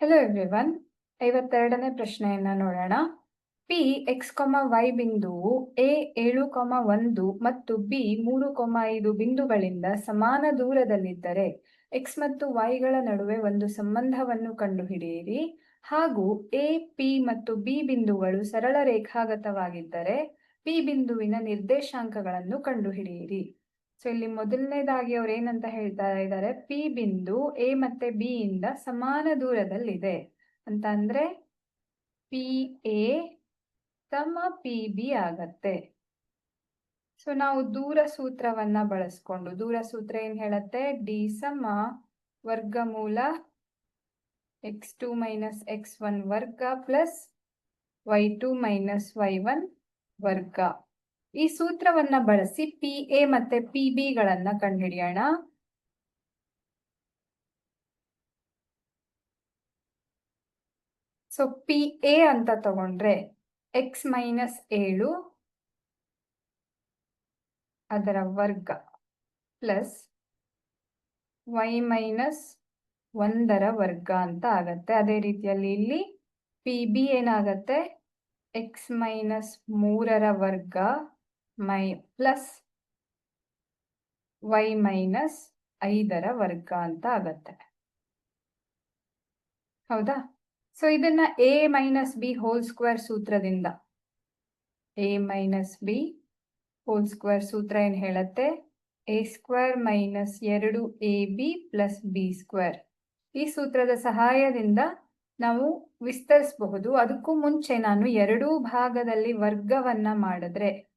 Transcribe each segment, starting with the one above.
Hello everyone ಐವತ್ತೆರಡನೇ ಪ್ರಶ್ನೆಯನ್ನ ನೋಡೋಣ. ಪಿ ಎಕ್ಸ್ ಕೊಮ ವೈ ಬಿಂದುವು ಎ ಏಳು ಕೊಮ ಒಂದು ಮತ್ತು ಬಿ ಮೂರು ಕೊಮ ಐದು ಬಿಂದುಗಳಿಂದ ಸಮಾನ ದೂರದಲ್ಲಿದ್ದರೆ ಎಕ್ಸ್ ಮತ್ತು ವೈಗಳ ನಡುವೆ ಒಂದು ಸಂಬಂಧವನ್ನು ಕಂಡುಹಿಡಿಯಿರಿ. ಹಾಗೂ ಎ ಪಿ ಮತ್ತು ಬಿ ಬಿಂದುಗಳು ಸರಳ ರೇಖಾಗತವಾಗಿದ್ದರೆ ಪಿ ಬಿಂದುವಿನ ನಿರ್ದೇಶಾಂಕಗಳನ್ನು ಕಂಡುಹಿಡಿಯಿರಿ. ಸೊ ಇಲ್ಲಿ ಮೊದಲನೇದಾಗಿ ಅವ್ರು ಏನಂತ ಹೇಳ್ತಾ ಇದ್ದಾರೆ? ಪಿ ಬಿಂದು ಎ ಮತ್ತೆ ಬಿ ಇಂದ ಸಮಾನ ದೂರದಲ್ಲಿದೆ. ಅಂತ ಅಂದ್ರೆ ಪಿ ಎ ತಮ್ಮ ಪಿ ಬಿ ಆಗತ್ತೆ. ಸೊ ನಾವು ದೂರ ಸೂತ್ರವನ್ನ ಬಳಸ್ಕೊಂಡು, ದೂರ ಸೂತ್ರ ಏನ್ ಹೇಳತ್ತೆ? ಡಿ ಸಮ ವರ್ಗಮೂಲ X two minus X one ವರ್ಗ plus Y two minus Y one ವರ್ಗ. ಈ ಸೂತ್ರವನ್ನ ಬಳಸಿ ಪಿ ಎ ಮತ್ತೆ ಪಿ ಬಿ ಗಳನ್ನ ಕಂಡುಹಿಡಿಯೋಣ. ಸೊ ಪಿ ಎ ಅಂತ ತಗೊಂಡ್ರೆ ಎಕ್ಸ್ ಮೈನಸ್ ಏಳು ಅದರ ವರ್ಗ ಪ್ಲಸ್ ವೈ ಮೈನಸ್ ಒಂದರ ವರ್ಗ ಅಂತ ಆಗತ್ತೆ. ಅದೇ ರೀತಿಯಲ್ಲಿ ಇಲ್ಲಿ ಪಿ ಬಿ ಏನಾಗತ್ತೆ? ಎಕ್ಸ್ ಮೈನಸ್ ಮೂರರ ವರ್ಗ ಮೈ ಪ್ಲಸ್ ವೈ ಮೈನಸ್ ಐದರ ವರ್ಗ ಅಂತ ಆಗತ್ತೆ. ಹೌದಾ? ಸೊ ಇದನ್ನ A minus B whole square ಸೂತ್ರದಿಂದ. A minus B whole square ಸೂತ್ರ ಏನ್ ಹೇಳತ್ತೆ? ಎ ಸ್ಕ್ವೇರ್ ಮೈನಸ್ ಎರಡು A B plus B square ಈ ಸೂತ್ರದ ಸಹಾಯದಿಂದ ನಾವು ವಿಸ್ತರಿಸಬಹುದು. ಅದಕ್ಕೂ ಮುಂಚೆ ನಾನು ಎರಡೂ ಭಾಗದಲ್ಲಿ ವರ್ಗವನ್ನ ಮಾಡಿದ್ರೆ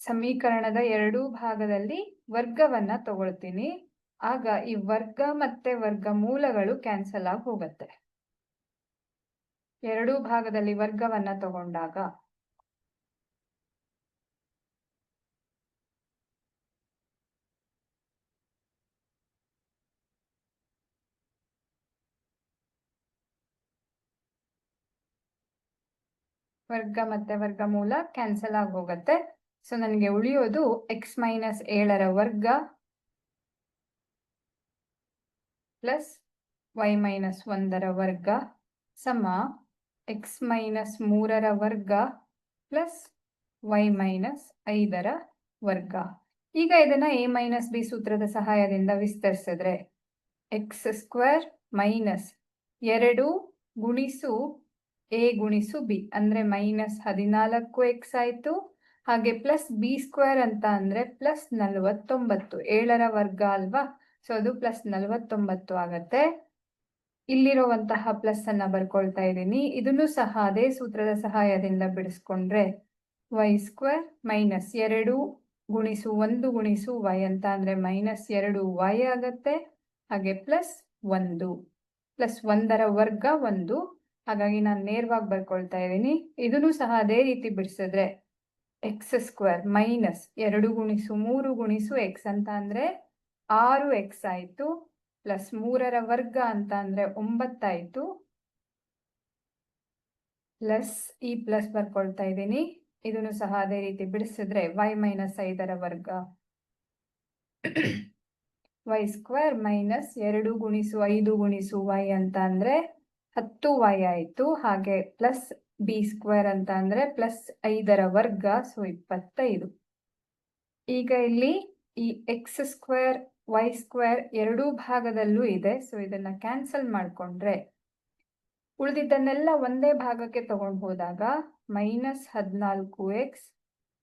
ಸಮೀಕರಣದ ಎರಡೂ ಭಾಗದಲ್ಲಿ ವರ್ಗವನ್ನ ತಗೊಳ್ತೀನಿ. ಆಗ ಈ ವರ್ಗ ಮತ್ತೆ ವರ್ಗ ಮೂಲಗಳು ಕ್ಯಾನ್ಸಲ್ ಆಗಿ ಹೋಗುತ್ತೆ. ಎರಡೂ ಭಾಗದಲ್ಲಿ ವರ್ಗವನ್ನ ತಗೊಂಡಾಗ ವರ್ಗ ಮತ್ತೆ ವರ್ಗಮೂಲ ಕ್ಯಾನ್ಸಲ್ ಆಗಿ ಹೋಗುತ್ತೆ. ಸೊ ನನಗೆ ಉಳಿಯೋದು ಎಕ್ಸ್ ಮೈನಸ್ ಏಳರ ವರ್ಗ ಪ್ಲಸ್ ವೈ ಮೈನಸ್ ಒಂದರ ವರ್ಗ ಸಮ ಎಕ್ಸ್ ಮೈನಸ್ ಮೂರರ ವರ್ಗ ಪ್ಲಸ್ ವೈ ಮೈನಸ್ ಐದರ ವರ್ಗ. ಈಗ ಇದನ್ನ ಎ ಮೈನಸ್ ಬಿ ಸೂತ್ರದ ಸಹಾಯದಿಂದ ವಿಸ್ತರಿಸಿದ್ರೆ ಎಕ್ಸ್ ಸ್ಕ್ವೇರ್ ಮೈನಸ್ ಎರಡು ಗುಣಿಸು ಎ ಗುಣಿಸು ಬಿ ಅಂದ್ರೆ ಮೈನಸ್ ಹದಿನಾಲ್ಕು ಎಕ್ಸ್ ಆಯ್ತು ಹಾಗೆ ಪ್ಲಸ್ ಬಿ ಸ್ಕ್ವೇರ್ ಅಂತ ಅಂದ್ರೆ ಪ್ಲಸ್ ನಲವತ್ತೊಂಬತ್ತು, ಏಳರ ವರ್ಗ ಅಲ್ವಾ? ಸೊ ಅದು ಪ್ಲಸ್ ನಲವತ್ತೊಂಬತ್ತು ಆಗತ್ತೆ. ಇಲ್ಲಿರುವಂತಹ ಪ್ಲಸ್ ಅನ್ನ ಬರ್ಕೊಳ್ತಾ ಇದ್ದೀನಿ. ಇದನ್ನು ಸಹ ಅದೇ ಸೂತ್ರದ ಸಹಾಯದಿಂದ ಬಿಡಿಸ್ಕೊಂಡ್ರೆ ವೈ ಸ್ಕ್ವೇರ್ ಮೈನಸ್ ಎರಡು ಗುಣಿಸು ಒಂದು ಗುಣಿಸು ವೈ ಅಂತ ಅಂದ್ರೆ ಮೈನಸ್ ಎರಡು ವೈ ಆಗತ್ತೆ. ಹಾಗೆ ಪ್ಲಸ್ ಒಂದು ಪ್ಲಸ್ ಒಂದರ ವರ್ಗ ಒಂದು. ಹಾಗಾಗಿ ನಾನು ನೇರವಾಗಿ ಬರ್ಕೊಳ್ತಾ ಇದ್ದೀನಿ. ಇದನ್ನು ಸಹ ಅದೇ ರೀತಿ ಬಿಡಿಸಿದ್ರೆ ಎಕ್ಸ್ ಸ್ಕ್ವೇರ್ ಮೈನಸ್ ಎರಡು ಗುಣಿಸು ಮೂರು ಗುಣಿಸು ಎಕ್ಸ್ ಅಂತ ಅಂದರೆ ಆರು ಎಕ್ಸ್ ಆಯ್ತು ಪ್ಲಸ್ ಮೂರರ ವರ್ಗ ಅಂತ ಅಂದ್ರೆ ಒಂಬತ್ತಾಯ್ತು ಪ್ಲಸ್ ಈ ಪ್ಲಸ್ ಬರ್ಕೊಳ್ತಾ ಇದ್ದೀನಿ. ಇದನ್ನು ಸಹ ಅದೇ ರೀತಿ ಬಿಡಿಸಿದ್ರೆ ವೈ ಮೈನಸ್ ಐದರ ವರ್ಗ. ವೈ ಸ್ಕ್ವೇರ್ ಮೈನಸ್ ಎರಡು ಗುಣಿಸು ಐದು ಗುಣಿಸು ವೈ ಅಂತ ಅಂದರೆ ಹತ್ತು ವೈ ಆಯ್ತು. ಹಾಗೆ ಪ್ಲಸ್ ಬಿ ಸ್ಕ್ವೇರ್ ಅಂತ ಅಂದ್ರೆ ಪ್ಲಸ್ ಐದರ ವರ್ಗ ಸೊ ಇಪ್ಪತ್ತೈದು. ಈಗ ಇಲ್ಲಿ ಈ ಎಕ್ಸ್ ಸ್ಕ್ವೇರ್ ವೈ ಸ್ಕ್ವೇರ್ ಎರಡೂ ಭಾಗದಲ್ಲೂ ಇದೆ ಸೊ ಇದನ್ನ ಕ್ಯಾನ್ಸಲ್ ಮಾಡಿಕೊಂಡ್ರೆ. ಉಳಿದಿದ್ದನ್ನೆಲ್ಲ ಒಂದೇ ಭಾಗಕ್ಕೆ ತಗೊಂಡು ಹೋದಾಗ ಮೈನಸ್ ಹದಿನಾಲ್ಕು ಎಕ್ಸ್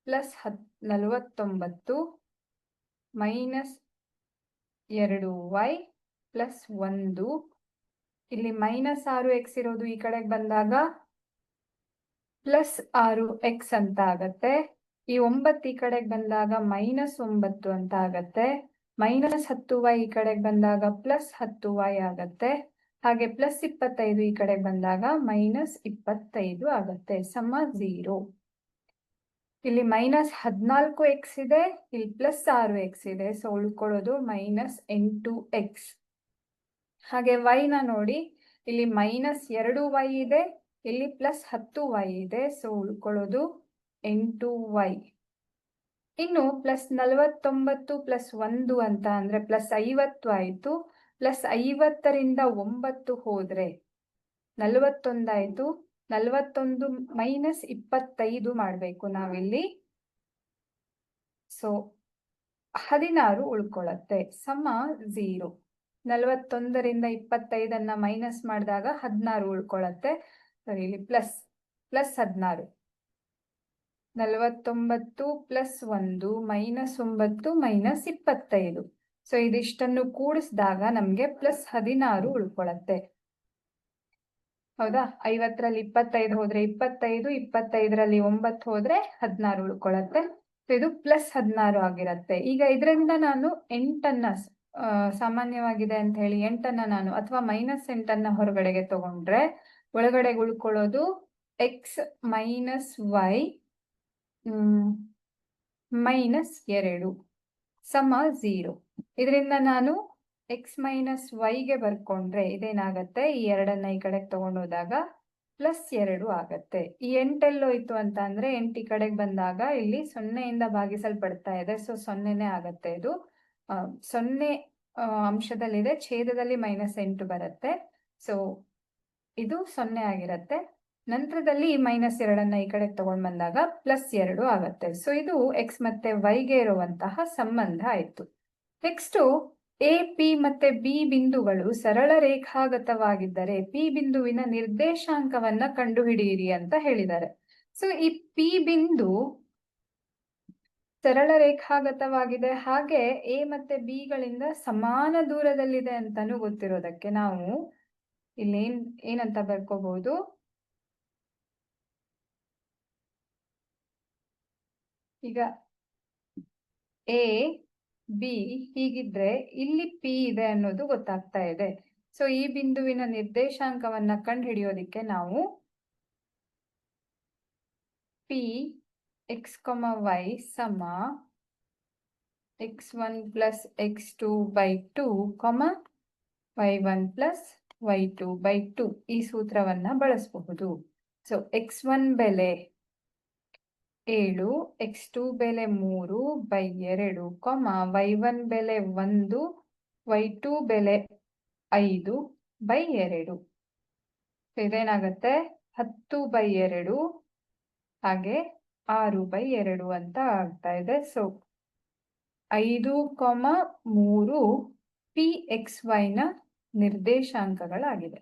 ಪ್ಲಸ್ ಹತ್, ನಲವತ್ತೊಂಬತ್ತು ಮೈನಸ್ ಎರಡು ವೈ ಪ್ಲಸ್ ಒಂದು. ಇಲ್ಲಿ ಮೈನಸ್ ಆರು ಎಕ್ಸ್ ಇರೋದು ಈ ಕಡೆಗೆ ಬಂದಾಗ ಪ್ಲಸ್ ಆರು ಎಕ್ಸ್ ಅಂತ ಆಗತ್ತೆ ಈ ಒಂಬತ್ತು ಈ ಕಡೆಗೆ ಬಂದಾಗ ಮೈನಸ್ ಒಂಬತ್ತು ಅಂತ ಆಗತ್ತೆ ಮೈನಸ್ ಹತ್ತು ವೈ ಈ ಕಡೆಗೆ ಬಂದಾಗ ಪ್ಲಸ್ ಹತ್ತು ವೈ ಆಗತ್ತೆ. ಹಾಗೆ ಪ್ಲಸ್ ಇಪ್ಪತ್ತೈದು ಈ ಕಡೆಗೆ ಬಂದಾಗ ಮೈನಸ್ ಇಪ್ಪತ್ತೈದು ಆಗತ್ತೆ. ಸಮ ಝೀರೋ ಇಲ್ಲಿ ಮೈನಸ್ ಹದಿನಾಲ್ಕು ಎಕ್ಸ್ ಇದೆ, ಇಲ್ಲಿ ಪ್ಲಸ್ ಆರು ಎಕ್ಸ್ ಇದೆ. ಸೊ ಉಳ್ಕೊಳ್ಳೋದು ಮೈನಸ್ ಎಂಟು ಎಕ್ಸ್ ಹಾಗೆ ವೈನ ನೋಡಿ, ಇಲ್ಲಿ ಮೈನಸ್ ಎರಡು ವೈ ಇದೆ ಇಲ್ಲಿ ಪ್ಲಸ್ ಹತ್ತು ವೈ ಇದೆ ಸೊ ಉಳ್ಕೊಳ್ಳೋದು ಎಂಟು ವೈ ಇನ್ನು ಪ್ಲಸ್ ನಲವತ್ತೊಂಬತ್ತು ಪ್ಲಸ್ ಒಂದು ಅಂತ ಅಂದ್ರೆ ಪ್ಲಸ್ ಐವತ್ತು ಆಯ್ತು ಪ್ಲಸ್ ಐವತ್ತರಿಂದ ಒಂಬತ್ತು ಹೋದ್ರೆ ನಲವತ್ತೊಂದಾಯ್ತು ನಲವತ್ತೊಂದು ಮೈನಸ್ ಇಪ್ಪತ್ತೈದು ಮಾಡಬೇಕು ನಾವಿಲ್ಲಿ. ಸೊ ಹದಿನಾರು ಉಳ್ಕೊಳ್ಳತ್ತೆ ಸಮ ಝೀರೋ ನಲವತ್ತೊಂದರಿಂದ ಇಪ್ಪತ್ತೈದನ್ನ ಮೈನಸ್ ಮಾಡಿದಾಗ ಹದಿನಾರು ಉಳ್ಕೊಳ್ಳತ್ತೆ ಸರಿ ಇಲ್ಲಿ ಪ್ಲಸ್ ಪ್ಲಸ್ ಹದಿನಾರು. ನಲವತ್ತೊಂಬತ್ತು ಪ್ಲಸ್ ಒಂದು ಮೈನಸ್ ಒಂಬತ್ತು ಮೈನಸ್ ಇಪ್ಪತ್ತೈದು. ಸೊ, ಇದಿಷ್ಟನ್ನು ಕೂಡಿಸಿದಾಗ ನಮ್ಗೆ ಪ್ಲಸ್ ಹದಿನಾರು ಉಳ್ಕೊಳತ್ತೆ. ಹೌದಾ? ಐವತ್ತರಲ್ಲಿ ಇಪ್ಪತ್ತೈದು ಹೋದ್ರೆ ಇಪ್ಪತ್ತೈದು, ಇಪ್ಪತ್ತೈದರಲ್ಲಿ ಒಂಬತ್ತು ಹೋದ್ರೆ ಹದಿನಾರು ಉಳ್ಕೊಳತ್ತೆ. ಸೊ, ಇದು ಪ್ಲಸ್ ಹದಿನಾರು ಆಗಿರತ್ತೆ. ಈಗ ಇದರಿಂದ ನಾನು ಎಂಟನ್ನ ಸಾಮಾನ್ಯವಾಗಿದೆ ಅಂತ ಹೇಳಿ ಎಂಟನ್ನ ನಾನು ಅಥವಾ ಮೈನಸ್ ಎಂಟನ್ನ ಹೊರಗಡೆಗೆ ತಗೊಂಡ್ರೆ ಒಳಗಡೆ ಉಳ್ಕೊಳ್ಳೋದು ಎಕ್ಸ್ ಮೈನಸ್ ವೈ ಮೈನಸ್ ಎರಡು, ಸಮ ಝೀರೋ ಇದರಿಂದ ನಾನು ಎಕ್ಸ್ ಮೈನಸ್ ವೈಗೆ ಬರ್ಕೊಂಡ್ರೆ ಇದೇನಾಗತ್ತೆ? ಈ ಎರಡನ್ನ ಈ ಕಡೆಗೆ ತಗೊಂಡೋದಾಗ ಪ್ಲಸ್ ಎರಡು ಆಗತ್ತೆ. ಈ ಎಂಟೆಲ್ಲೋಯ್ತು ಅಂತ ಅಂದ್ರೆ ಎಂಟು ಈ ಕಡೆಗೆ ಬಂದಾಗ ಇಲ್ಲಿ ಸೊನ್ನೆಯಿಂದ ಭಾಗಿಸಲ್ಪಡ್ತಾ ಇದೆ. ಸೊ ಸೊನ್ನೆನೇ ಆಗತ್ತೆ ಇದು. ಸೊನ್ನೆ ಅಂಶದಲ್ಲಿದೆ. ಛೇದದಲ್ಲಿ ಮೈನಸ್ ಎಂಟು ಬರುತ್ತೆ. ಸೊ ಇದು ಸೊನ್ನೆ ಆಗಿರತ್ತೆ. ನಂತರದಲ್ಲಿ ಮೈನಸ್ ಎರಡನ್ನ ಈ ಕಡೆ ತಗೊಂಡ್ ಬಂದಾಗ ಪ್ಲಸ್ ಎರಡು ಆಗತ್ತೆ. ಸೊ ಇದು ಎಕ್ಸ್ ಮತ್ತೆ ವೈಗೆ ಇರುವಂತಹ ಸಂಬಂಧ ಆಯ್ತು. ನೆಕ್ಸ್ಟ್ ಎ ಪಿ ಮತ್ತೆ ಬಿ ಬಿಂದುಗಳು ಸರಳ ರೇಖಾಗತವಾಗಿದ್ದರೆ ಪಿ ಬಿಂದುವಿನ ನಿರ್ದೇಶಾಂಕವನ್ನ ಕಂಡುಹಿಡಿಯಿರಿ ಅಂತ ಹೇಳಿದ್ದಾರೆ. ಸೊ ಈ ಪಿ ಬಿಂದು ಸರಳ ರೇಖಾಗತವಾಗಿದೆ. ಹಾಗೆ ಎ ಮತ್ತೆ ಬಿಗಳಿಂದ ಸಮಾನ ದೂರದಲ್ಲಿದೆ ಅಂತಾನು ಗೊತ್ತಿರೋದಕ್ಕೆ ನಾವು ಇಲ್ಲಿ ಏನ್, ಏನಂತ ಬರ್ಕೋಬಹುದು ಈಗ ಎ ಬಿ ಹೀಗಿದ್ರೆ ಇಲ್ಲಿ ಪಿ ಇದೆ ಅನ್ನೋದು ಗೊತ್ತಾಗ್ತಾ ಇದೆ. ಸೊ ಈ ಬಿಂದುವಿನ ನಿರ್ದೇಶಾಂಕವನ್ನ ಕಂಡುಹಿಡಿಯೋದಿಕ್ಕೆ ನಾವು ಪಿ ಎಕ್ಸ್ ಕೊಮ ವೈ ಸಮ X one plus X two by two comma Y one plus Y two by two ಈ ಸೂತ್ರವನ್ನು ಬಳಸಬಹುದು. ಸೊ ಎಕ್ಸ್ ಒನ್ ಬೆಲೆ ಏಳು ಎಕ್ಸ್ ಟೂ ಬೆಲೆ ಮೂರು ಬೈ ಎರಡು ಕೊಮ ವೈ ಒನ್ ಬೆಲೆ ಒಂದು ವೈ ಟು ಬೆಲೆ ಐದು ಬೈ ಎರಡು. ಇದೇನಾಗತ್ತೆ? ಹತ್ತು ಬೈ ಎರಡು ಹಾಗೆ ಆರು ಬೈ ಎರಡು ಅಂತ ಆಗ್ತಾ ಇದೆ. ಸೊ ಐದು ಕೊಮ ಮೂರು ಪಿ ಎಕ್ಸ್ ವೈನ ನಿರ್ದೇಶಾಂಕಗಳಾಗಿದೆ